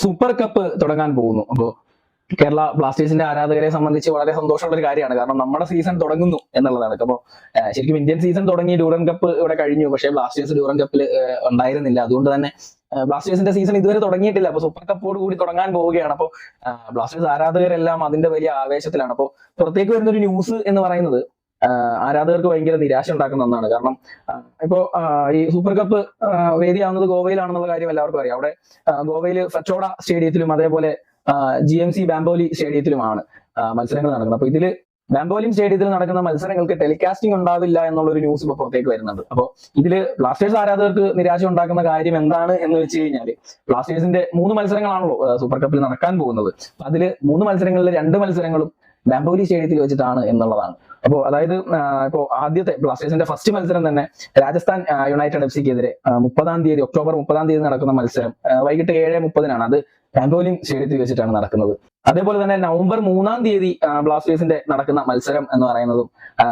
Super cup തുടങ്ങാൻ പോകുന്നു. അപ്പോ കേരള ബ്ലാസ്റ്റേഴ്സിന്റെ ആരാധകരെ സംബന്ധിച്ച് വളരെ സന്തോഷമുള്ള ഒരു കാര്യമാണ്. കാരണം നമ്മുടെ സീസൺ തുടങ്ങുന്നു എന്നുള്ളതാണ്. അപ്പോൾ ശരിക്കും ഇന്ത്യൻ സീസൺ തുടങ്ങി ഡ്യൂറൻ കപ്പ് ഇവിടെ കഴിഞ്ഞു. പക്ഷേ ബ്ലാസ്റ്റേഴ്സ് ഡ്യൂറൻ കപ്പിൽ ഉണ്ടായിരുന്നില്ല. അതുകൊണ്ട് തന്നെ ബ്ലാസ്റ്റേഴ്സിന്റെ സീസൺ ഇതുവരെ തുടങ്ങിയിട്ടില്ല. അപ്പൊ സൂപ്പർ കപ്പോട് കൂടി തുടങ്ങാൻ പോവുകയാണ്. അപ്പോൾ ബ്ലാസ്റ്റേഴ്സ് ആരാധകരെല്ലാം അതിന്റെ വലിയ ആവേശത്തിലാണ്. അപ്പോൾ പുറത്തേക്ക് വരുന്ന ഒരു ന്യൂസ് എന്ന് പറയുന്നത് ആരാധകർക്ക് ഭയങ്കര നിരാശ ഉണ്ടാക്കുന്ന ഒന്നാണ്. കാരണം ഇപ്പോ ഈ സൂപ്പർ കപ്പ് വേദിയാവുന്നത് ഗോവയിലാണെന്നുള്ള കാര്യം എല്ലാവർക്കും അറിയാം. അവിടെ ഗോവയിൽ ഫച്ചോഡ സ്റ്റേഡിയത്തിലും അതേപോലെ ജി എം സി ബാംബോലി സ്റ്റേഡിയത്തിലുമാണ് മത്സരങ്ങൾ നടക്കുന്നത്. അപ്പൊ ഇതിൽ ബാംബോലിം സ്റ്റേഡിയത്തിൽ നടക്കുന്ന മത്സരങ്ങൾക്ക് ടെലികാസ്റ്റിംഗ് ഉണ്ടാവില്ല എന്നുള്ള ഒരു ന്യൂസ് ഇപ്പൊ പുറത്തേക്ക് വരുന്നുണ്ട്. അപ്പൊ ഇതിൽ ബ്ലാസ്റ്റേഴ്സ് ആരാധകർക്ക് നിരാശ ഉണ്ടാക്കുന്ന കാര്യം എന്താണ് എന്ന് വെച്ച് കഴിഞ്ഞാൽ ബ്ലാസ്റ്റേഴ്സിന്റെ മൂന്ന് മത്സരങ്ങളാണല്ലോ സൂപ്പർ കപ്പിൽ നടക്കാൻ പോകുന്നത്. അതിൽ മൂന്ന് മത്സരങ്ങളിൽ രണ്ട് മത്സരങ്ങളും ബാംബോലി സ്റ്റേഡിയത്തിൽ വെച്ചിട്ടാണ് എന്നുള്ളതാണ്. അപ്പോൾ അതായത് ഇപ്പോൾ ഇപ്പോ ആദ്യത്തെ ബ്ലാസ്റ്റേഴ്സിന്റെ ഫസ്റ്റ് മത്സരം തന്നെ രാജസ്ഥാൻ യുണൈറ്റഡ് എഫ് സിക്കെതിരെ മുപ്പതാം തീയതി ഒക്ടോബർ മുപ്പതാം തീയതി നടക്കുന്ന മത്സരം. വൈകിട്ട് ഏഴ് മുപ്പതിനാണ് അത് ബാംബോലിം സ്റ്റേഡിയത്തിൽ വെച്ചിട്ടാണ് നടക്കുന്നത്. അതേപോലെ തന്നെ നവംബർ മൂന്നാം തീയതി ബ്ലാസ്റ്റേഴ്സിന്റെ നടക്കുന്ന മത്സരം എന്ന് പറയുന്നതും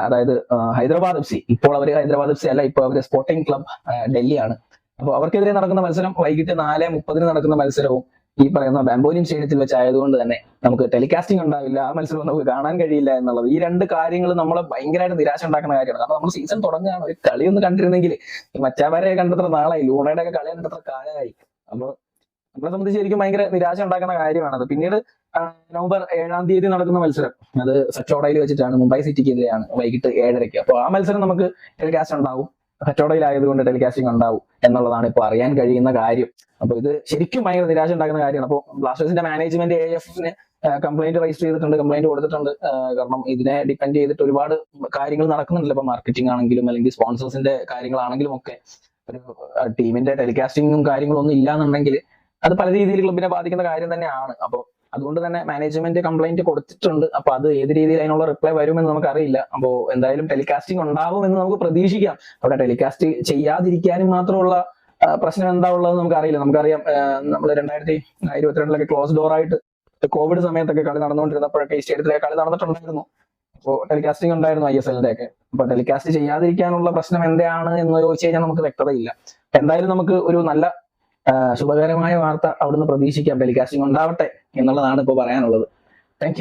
അതായത് ഹൈദരാബാദ് എഫ് സി ഇപ്പോൾ അവർ ഹൈദരാബാദ് എഫ് സി അല്ല ഇപ്പോൾ അവർ സ്പോർട്ടിംഗ് ക്ലബ് ഡൽഹിയാണ്. അപ്പോൾ അവർക്കെതിരെ നടക്കുന്ന മത്സരം വൈകിട്ട് നാല് മുപ്പതിന് നടക്കുന്ന മത്സരവും ഈ പറയുന്ന ബാംബോലിയം സ്റ്റേഡിയത്തിൽ വെച്ചായതുകൊണ്ട് തന്നെ നമുക്ക് ടെലികാസ്റ്റിംഗ് ഉണ്ടാവില്ല ആ മത്സരം നമുക്ക് കാണാൻ കഴിയില്ല എന്നുള്ളത്. ഈ രണ്ട് കാര്യങ്ങൾ നമ്മളെ ഭയങ്കരമായിട്ട് നിരാശ ഉണ്ടാക്കുന്ന കാര്യമാണ്. കാരണം നമ്മൾ സീസൺ തുടങ്ങുകയാണ്. ഒരു കളി ഒന്ന് കണ്ടിരുന്നെങ്കിൽ മറ്റാവരെ കണ്ടത്ര നാളായി. ലൂണയുടെ ഒക്കെ കളി കണ്ടത്ര കാലമായി. അപ്പോൾ നമ്മളെ സംബന്ധിച്ച് ശരിക്കും ഭയങ്കര നിരാശ ഉണ്ടാക്കുന്ന കാര്യമാണത് പിന്നീട് നവംബർ ഏഴാം തീയതി നടക്കുന്ന മത്സരം. അത് സച്ചോടയിൽ വെച്ചിട്ടാണ് മുംബൈ സിറ്റിക്കെതിരെയാണ് വൈകിട്ട് ഏഴരയ്ക്ക്. അപ്പോൾ ആ മത്സരം നമുക്ക് ടെലികാസ്റ്റ് ഉണ്ടാവും. സച്ചോടയിലായതുകൊണ്ട് ടെലികാസ്റ്റിംഗ് ഉണ്ടാവും എന്നുള്ളതാണ് ഇപ്പോൾ അറിയാൻ കഴിയുന്ന കാര്യം. അപ്പൊ ഇത് ശരിക്കും ഭയങ്കര നിരാശ ഉണ്ടാക്കുന്ന കാര്യമാണ്. അപ്പോൾ ബ്ലാസ്റ്റേഴ്സിന്റെ മാനേജ്മെന്റ് എ എഫിന് കംപ്ലൈന്റ് രജിസ്റ്റർ ചെയ്തിട്ടുണ്ട് കംപ്ലൈന്റ് കൊടുത്തിട്ടുണ്ട്. കാരണം ഇതിനെ ഡിപ്പെൻഡ് ചെയ്തിട്ട് ഒരുപാട് കാര്യങ്ങൾ നടക്കുന്നുണ്ടല്ലോ. ഇപ്പൊ മാർക്കറ്റിംഗ് ആണെങ്കിലും അല്ലെങ്കിൽ സ്പോൺസേഴ്സിന്റെ കാര്യങ്ങളാണെങ്കിലും ഒക്കെ. ഒരു ടീമിന്റെ ടെലികാസ്റ്റിംഗും കാര്യങ്ങളൊന്നും ഇല്ലാന്നുണ്ടെങ്കിൽ അത് പല രീതിയിൽ ക്ലബിനെ ബാധിക്കുന്ന കാര്യം തന്നെയാണ്. അപ്പോൾ അതുകൊണ്ട് തന്നെ മാനേജ്മെന്റ് കംപ്ലൈന്റ് കൊടുത്തിട്ടുണ്ട്. അപ്പൊ അത് ഏത് രീതിയിൽ അതിനുള്ള റിപ്ലൈ വരുമെന്ന് നമുക്ക് അറിയില്ല അപ്പോൾ എന്തായാലും ടെലികാസ്റ്റിംഗ് ഉണ്ടാവും എന്ന് നമുക്ക് പ്രതീക്ഷിക്കാം. അവിടെ ടെലികാസ്റ്റ് ചെയ്യാതിരിക്കാനും മാത്രമുള്ള പ്രശ്നം എന്താ ഉള്ളത് നമുക്ക് അറിയില്ല നമുക്കറിയാം നമ്മൾ രണ്ടായിരത്തി ഇരുപത്തിരണ്ടിലൊക്കെ ക്ലോസ് ഡോർ ആയിട്ട് കോവിഡ് സമയത്തൊക്കെ കളി നടന്നുകൊണ്ടിരുന്നപ്പോഴൊക്കെ ഈ സ്റ്റേഡിയത്തിലെ കളി നടന്നിട്ടുണ്ടായിരുന്നു. അപ്പോൾ ടെലികാസ്റ്റിംഗ് ഉണ്ടായിരുന്നു ഐ എസ് എല്ലിന്റെ ഒക്കെ അപ്പൊ ടെലികാസ്റ്റ് ചെയ്യാതിരിക്കാനുള്ള പ്രശ്നം എന്താണ് എന്ന് ചോദിച്ചു കഴിഞ്ഞാൽ നമുക്ക് വ്യക്തതയില്ല. എന്തായാലും നമുക്ക് ഒരു നല്ല ശുഭകരമായ വാർത്ത അവിടുന്ന് പ്രതീക്ഷിക്കാം. ടെലികാസ്റ്റിംഗ് ഉണ്ടാവട്ടെ. എന്നുള്ളതാണ് ഇപ്പോൾ പറയാനുള്ളത്. താങ്ക്